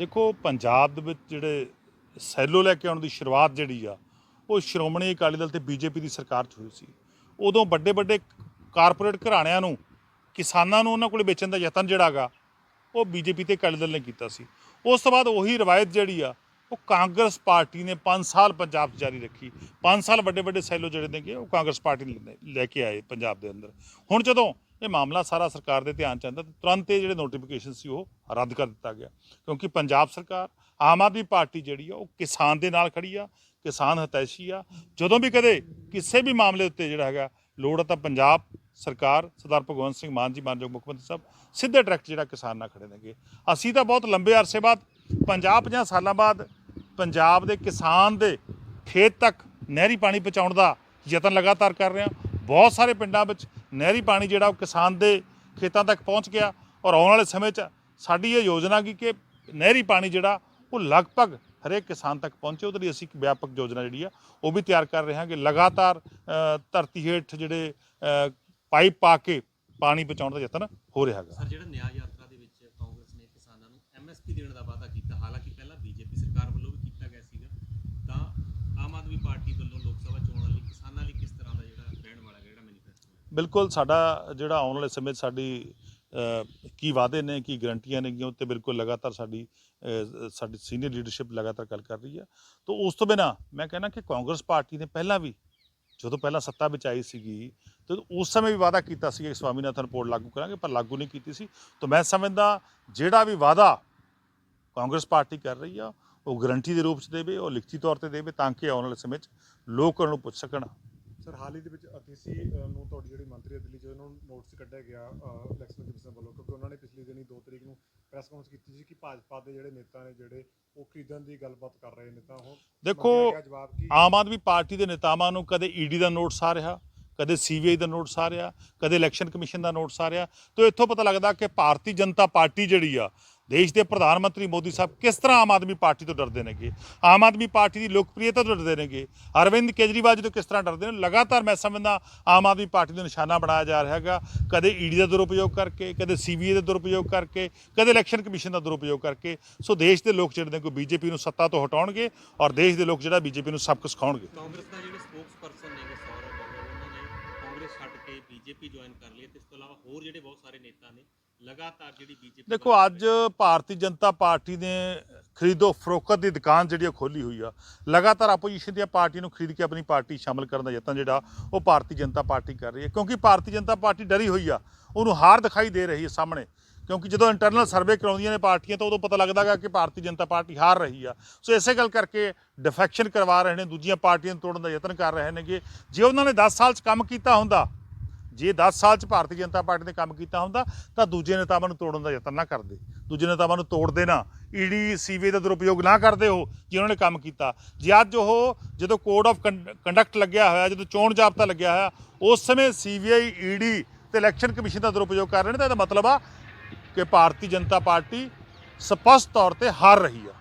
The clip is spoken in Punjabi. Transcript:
ਦੇਖੋ, ਪੰਜਾਬ ਦੇ ਵਿੱਚ ਜਿਹੜੇ ਸੈਲੋ ਲੈ ਕੇ ਆਉਣ ਦੀ ਸ਼ੁਰੂਆਤ ਜਿਹੜੀ ਆ, ਉਹ ਸ਼੍ਰੋਮਣੀ ਅਕਾਲੀ ਦਲ ਤੇ ਬੀਜੇਪੀ ਦੀ ਸਰਕਾਰ 'ਚ ਹੋਈ ਸੀ। ਉਦੋਂ ਵੱਡੇ ਵੱਡੇ ਕਾਰਪੋਰੇਟ ਘਰਾਣਿਆਂ ਨੂੰ, ਕਿਸਾਨਾਂ ਨੂੰ ਉਹਨਾਂ ਕੋਲ ਵੇਚਣ ਦਾ ਯਤਨ ਜਿਹੜਾਗਾ ਉਹ ਬੀਜੇਪੀ ਤੇ ਅਕਾਲੀ ਦਲ ਨੇ ਕੀਤਾ ਸੀ। ਉਸ ਤੋਂ ਬਾਅਦ ਉਹੀ ਰਵਾਇਤ ਜਿਹੜੀ ਆ, ਉਹ ਕਾਂਗਰਸ ਪਾਰਟੀ ਨੇ 5 ਸਾਲ ਪੰਜਾਬ 'ਚ ਜਾਰੀ ਰੱਖੀ। 5 ਸਾਲ ਵੱਡੇ ਵੱਡੇ ਸੈਲੋ ਜਿਹੜੇ ਨੇਗੇ, ਉਹ ਕਾਂਗਰਸ ਪਾਰਟੀ ਨੇ ਲੈ ਕੇ ਆਏ ਪੰਜਾਬ ਦੇ ਅੰਦਰ। ਹੁਣ ਜਦੋਂ ਇਹ ਮਾਮਲਾ ਸਾਰਾ ਸਰਕਾਰ ਦੇ ਧਿਆਨ ਚ ਆਂਦਾ ਤਾਂ ਤੁਰੰਤ ਇਹ ਜਿਹੜੇ ਨੋਟੀਫਿਕੇਸ਼ਨ ਸੀ ਉਹ ਰੱਦ ਕਰ ਦਿੱਤਾ ਗਿਆ। ਕਿਉਂਕਿ ਪੰਜਾਬ ਸਰਕਾਰ, ਆਮ ਆਦਮੀ ਪਾਰਟੀ ਜਿਹੜੀ ਆ, ਉਹ ਕਿਸਾਨ ਦੇ ਨਾਲ ਖੜੀ ਆ, ਕਿਸਾਨ ਹਤੈਸ਼ੀ ਆ। ਜਦੋਂ ਵੀ ਕਦੇ ਕਿਸੇ ਵੀ ਮਾਮਲੇ ਉੱਤੇ ਜਿਹੜਾ ਹੈਗਾ ਲੋੜ ਆ ਤਾਂ ਪੰਜਾਬ ਸਰਕਾਰ, ਸਰਦਾਰ ਭਗਵੰਤ ਸਿੰਘ ਮਾਨ ਜੀ, ਮਾਨਯੋਗ ਮੁੱਖ ਮੰਤਰੀ ਸਾਹਿਬ, ਸਿੱਧੇ ਡਾਇਰੈਕਟ ਜਿਹੜਾ ਕਿਸਾਨ ਨਾਲ ਖੜੇ ਨੇਗੇ। ਅਸੀਂ ਤਾਂ ਬਹੁਤ ਲੰਬੇ ਅਰਸੇ ਬਾਅਦ 50 50 ਸਾਲਾਂ ਬਾਅਦ ਪੰਜਾਬ ਦੇ ਕਿਸਾਨ ਦੇ ਖੇਤ ਤੱਕ ਨਹਿਰੀ ਪਾਣੀ ਪਹੁੰਚਾਉਣ ਦਾ ਯਤਨ ਲਗਾਤਾਰ ਕਰ ਰਹੇ ਹਾਂ। ਬਹੁਤ ਸਾਰੇ ਪਿੰਡਾਂ ਵਿੱਚ ਨਹਿਰੀ ਪਾਣੀ ਜਿਹੜਾ ਉਹ ਕਿਸਾਨ ਦੇ ਖੇਤਾਂ ਤੱਕ ਪਹੁੰਚ ਗਿਆ ਔਰ ਆਉਣ ਵਾਲੇ ਸਮੇਂ 'ਚ ਸਾਡੀ ਇਹ ਯੋਜਨਾ ਕੀ ਕਿ ਨਹਿਰੀ ਪਾਣੀ ਜਿਹੜਾ ਉਹ ਲਗਭਗ ਹਰੇਕ ਕਿਸਾਨ ਤੱਕ ਪਹੁੰਚੇ, ਉਹਦੇ ਲਈ ਅਸੀਂ ਇੱਕ ਵਿਆਪਕ ਯੋਜਨਾ ਜਿਹੜੀ ਆ, ਉਹ ਵੀ ਤਿਆਰ ਕਰ ਰਹੇ ਹਾਂ ਕਿ ਲਗਾਤਾਰ ਧਰਤੀ ਹੇਠ ਜਿਹੜੇ ਪਾਈਪ ਪਾ ਕੇ ਪਾਣੀ ਪਹੁੰਚਾਉਣ ਦਾ ਯਤਨ ਹੋ ਰਿਹਾ ਹੈਗਾ। ਸਰ, ਜਿਹੜਾ ਨਿਆਂ ਯਾਤਰਾ ਦੇ ਵਿੱਚ ਕਾਂਗਰਸ ਨੇ ਕਿਸਾਨਾਂ ਨੂੰ ਐਮਐਸਪੀ ਦੇਣ ਦਾ ਵਾਅਦਾ ਕੀਤਾ ਹਾਲਾਂਕਿ ਪਹਿਲਾਂ ਬੀਜੇਪੀ ਸਰਕਾਰ ਵੱਲੋਂ ਵੀ ਕੀਤਾ ਗਿਆ ਸੀਗਾ ਤਾਂ ਆਮ ਆਦਮੀ ਪਾਰਟੀ ਵੱਲੋਂ ਲੋਕ ਸਭਾ ਚੋਣਾਂ ਲਈ ਕਿਸਾਨਾਂ ਲਈ ਕਿਸ ਤਰ੍ਹਾਂ ਦਾ ਜਿਹੜਾ ਰਹਿਣ ਵਾਲਾ ਜਿਹੜਾ ਮੈਨੀਫੈਸਟੋ ਹੈ ਬਿਲਕੁਲ ਸਾਡਾ ਜਿਹੜਾ ਆਉਣ ਵਾਲੇ ਸਮੇਂ 'ਚ ਸਾਡੀ ਕੀ ਵਾਅਦੇ ਨੇ, ਕੀ ਗਰੰਟੀਆਂ ਨੇਗੀਆਂ ਉੱਤੇ ਬਿਲਕੁਲ ਲਗਾਤਾਰ ਸਾਡੀ ਸਾਡੀ ਸੀਨੀਅਰ ਲੀਡਰਸ਼ਿਪ ਲਗਾਤਾਰ ਗੱਲ ਕਰ ਰਹੀ ਹੈ। ਤਾਂ ਉਸ ਤੋਂ ਬਿਨਾ ਮੈਂ ਕਹਿੰਦਾ ਕਿ ਕਾਂਗਰਸ ਪਾਰਟੀ ਨੇ ਪਹਿਲਾਂ ਵੀ ਜਦੋਂ ਪਹਿਲਾਂ ਸੱਤਾ ਵਿੱਚ ਆਈ ਸੀਗੀ, ਤੇ ਉਸ ਸਮੇਂ ਵੀ ਵਾਅਦਾ ਕੀਤਾ ਸੀ ਕਿ ਸਵਾਮੀਨਾਥਨ ਰਿਪੋਰਟ ਲਾਗੂ ਕਰਾਂਗੇ, ਪਰ ਲਾਗੂ ਨਹੀਂ ਕੀਤੀ ਸੀ। ਤਾਂ ਮੈਂ ਸਮਝਦਾ ਜਿਹੜਾ ਵੀ ਵਾਅਦਾ ਕਾਂਗਰਸ ਪਾਰਟੀ ਕਰ ਰਹੀ ਆ, ਉਹ ਗਰੰਟੀ ਦੇ ਰੂਪ 'ਚ ਦੇਵੇ, ਉਹ ਲਿਖਤੀ ਤੌਰ ਤੇ ਦੇਵੇ ਤਾਂ ਕਿ ਆਉਣ ਵਾਲੇ ਸਮੇਂ 'ਚ ਲੋਕ ਉਹਨਾਂ ਨੂੰ ਪੁੱਛ ਸਕਣ। ਸਰ ਹਾਲ ਹੀ ਦੇ ਵਿੱਚ ਅਤੀਸੀ ਨੂੰ ਤੁਹਾਡੀ ਜਿਹੜੀ ਮੰਤਰੀ ਹੈ ਦਿੱਲੀ ਚ ਉਹਨਾਂ ਨੂੰ ਨੋਟਿਸ ਕੱਢਿਆ ਗਿਆ ਇਲੈਕਸ਼ਨ ਕਮਿਸ਼ਨ ਵੱਲੋਂ ਕਿਉਂਕਿ ਉਹਨਾਂ ਨੇ ਪਿਛਲੀ ਦਿਨੀ 2 ਤਰੀਕ ਨੂੰ ਪ੍ਰੈਸ ਕਾਨਫਰੰਸ ਕੀਤੀ ਸੀ ਕਿ ਭਾਜਪਾ ਦੇ ਜਿਹੜੇ ਨੇਤਾ ਨੇ ਜਿਹੜੇ ਉਹ ਖਰੀਦਣ ਦੀ ਗੱਲਬਾਤ ਕਰ ਰਹੇ ਨੇ ਤਾਂ ਹੁਣ ਦੇਖੋ, ਆਮ ਆਦਮੀ ਪਾਰਟੀ ਦੇ ਨੇਤਾਵਾਂ ਨੂੰ ਕਦੇ ਈਡੀ ਦਾ ਨੋਟਿਸ ਆ ਰਿਹਾ ਕਦੇ ਸੀਬੀਆਈ ਦਾ ਨੋਟਿਸ ਆ ਰਿਹਾ ਕਦੇ ਇਲੈਕਸ਼ਨ ਕਮਿਸ਼ਨ ਦਾ ਨੋਟਿਸ ਆ ਰਿਹਾ ਤੋਂ ਇੱਥੋਂ ਪਤਾ ਲੱਗਦਾ ਕਿ ਭਾਰਤੀ ਜਨਤਾ ਪਾਰਟੀ ਜਿਹੜੀ ਆ ਦੇਸ਼ ਦੇ ਪ੍ਰਧਾਨ ਮੰਤਰੀ ਮੋਦੀ ਸਾਹਿਬ ਕਿਸ ਤਰ੍ਹਾਂ ਆਮ ਆਦਮੀ ਪਾਰਟੀ ਤੋਂ ਡਰਦੇ ਨੇਗੇ? ਆਮ ਆਦਮੀ ਪਾਰਟੀ ਦੀ ਲੋਕਪ੍ਰਿਯਤਾ ਤੋਂ ਡਰਦੇ ਨੇਗੇ? ਅਰਵਿੰਦ ਕੇਜਰੀਵਾਲ ਜੀ ਤੋਂ ਕਿਸ ਤਰ੍ਹਾਂ ਡਰਦੇ ਨੇ? ਲਗਾਤਾਰ ਮੈਂ ਸਮਝਦਾ ਆਮ ਆਦਮੀ ਪਾਰਟੀ ਨੂੰ ਨਿਸ਼ਾਨਾ ਬਣਾਇਆ ਜਾ ਰਿਹਾ ਹੈਗਾ। ਕਦੇ ਈਡੀ ਦਾ ਦੁਰਉਪਯੋਗ ਕਰਕੇ, ਕਦੇ ਸੀਬੀਆਈ ਦਾ ਦੁਰਉਪਯੋਗ ਕਰਕੇ, ਕਦੇ ਇਲੈਕਸ਼ਨ ਕਮਿਸ਼ਨ ਦਾ ਦੁਰਉਪਯੋਗ ਕਰਕੇ। ਸੋ ਦੇਸ਼ ਦੇ ਲੋਕ ਜਿਹੜੇ ਨੇ ਕੋਈ ਬੀਜੇਪੀ ਨੂੰ ਸੱਤਾ ਤੋਂ ਹਟਾਉਣਗੇ ਔਰ ਦੇਸ਼ ਦੇ ਲੋਕ ਜਿਹੜਾ ਬੀਜੇਪੀ ਨੂੰ ਸਬਕ ਸਿਖਾਉਣਗੇ। ਕਾਂਗਰਸ ਦਾ ਜਿਹੜੇ ਸਪੋਕਸਪਰਸਨ ਨੇਗੇ ਸੌਰਵ, ਉਹਨਾਂ ਨੇ ਕਾਂਗਰਸ ਛੱਡ ਕੇ ਬੀਜੇਪੀ ਜੁਆਇਨ ਕਰ ਲਈ ਤੇ ਇਸ ਤੋਂ ਇਲਾਵਾ ਹੋਰ ਜਿਹੜੇ ਬਹੁਤ ਸਾਰੇ ਨੇਤਾ ਨੇ ਲਗਾਤਾਰ ਜਿਹੜੀ ਬੀਜੇਪੀ ਦੇਖੋ ਅੱਜ ਭਾਰਤੀ ਜਨਤਾ ਪਾਰਟੀ ਨੇ ਖਰੀਦੋ ਫਰੋਖਤ ਦੀ ਦੁਕਾਨ ਜਿਹੜੀ ਉਹ ਖੋਲੀ ਹੋਈ ਆ। ਲਗਾਤਾਰ ਆਪੋਜੀਸ਼ਨ ਦੀਆਂ ਪਾਰਟੀ ਨੂੰ ਖਰੀਦ ਕੇ ਆਪਣੀ ਪਾਰਟੀ ਸ਼ਾਮਲ ਕਰਨ ਦਾ ਯਤਨ ਜਿਹੜਾ ਉਹ ਭਾਰਤੀ ਜਨਤਾ ਪਾਰਟੀ ਕਰ ਰਹੀ ਹੈ। ਕਿਉਂਕਿ ਭਾਰਤੀ ਜਨਤਾ ਪਾਰਟੀ ਡਰੀ ਹੋਈ ਆ ਉਹਨੂੰ ਹਾਰ ਦਿਖਾਈ ਦੇ ਰਹੀ ਹੈ ਸਾਹਮਣੇ। ਕਿਉਂਕਿ ਜਦੋਂ ਇੰਟਰਨਲ ਸਰਵੇ ਕਰਾਉਂਦੀਆਂ ਨੇ ਪਾਰਟੀਆਂ ਤਾਂ ਉਦੋਂ ਪਤਾ ਲੱਗਦਾਗਾ ਕਿ ਭਾਰਤੀ ਜਨਤਾ ਪਾਰਟੀ ਹਾਰ ਰਹੀ ਆ। ਸੋ ਇਸੇ ਗੱਲ ਕਰਕੇ ਡਿਫੈਕਸ਼ਨ ਕਰਵਾ ਰਹੇ ਨੇ ਦੂਜੀਆਂ ਪਾਰਟੀਆਂ ਨੂੰ ਤੋੜਨ ਦਾ ਯਤਨ ਕਰ ਰਹੇ ਨੇਗੇ। ਜੇ ਉਹਨਾਂ ਨੇ 10 ਸਾਲ 'ਚ ਕੰਮ ਕੀਤਾ ਹੁੰਦਾ ਜੇ 10 ਸਾਲ ਚ ਭਾਰਤੀ ਜਨਤਾ ਪਾਰਟੀ ਨੇ ਕੰਮ ਕੀਤਾ ਹੁੰਦਾ, ਤਾਂ ਦੂਜੇ ਨੇਤਾਵਾਂ ਨੂੰ ਤੋੜਨ ਦਾ ਯਤਨ ਨਾ ਕਰਦੇ। ਦੂਜੇ ਨੇਤਾਵਾਂ ਨੂੰ ਤੋੜਦੇ ਨਾ ਈਡੀ ਸੀਬੀਆਈ ਦਾ ਦੁਰਉਪਯੋਗ ਨਾ ਕਰਦੇ ਹੋ ਉਹਨਾਂ ਨੇ ਕੰਮ ਕੀਤਾ। ਜੇ ਅੱਜ ਉਹ ਜਦੋਂ ਕੋਡ ਆਫ ਕੰਡਕਟ ਲੱਗਿਆ ਹੋਇਆ, ਜਦੋਂ ਚੋਣ ਜਾਬਤਾ ਲੱਗਿਆ ਹੋਇਆ, ਉਸ ਸਮੇਂ ਸੀਬੀਆਈ ਈਡੀ ਤੇ ਇਲੈਕਸ਼ਨ ਕਮਿਸ਼ਨ ਦਾ ਦੁਰਉਪਯੋਗ ਕਰ ਰਹੇ ਨੇ, ਤਾਂ ਇਹਦਾ ਮਤਲਬ ਆ ਕਿ ਭਾਰਤੀ ਜਨਤਾ ਪਾਰਟੀ ਸਪਸ਼ਟ ਤੌਰ ਤੇ ਹਾਰ ਰਹੀ ਆ।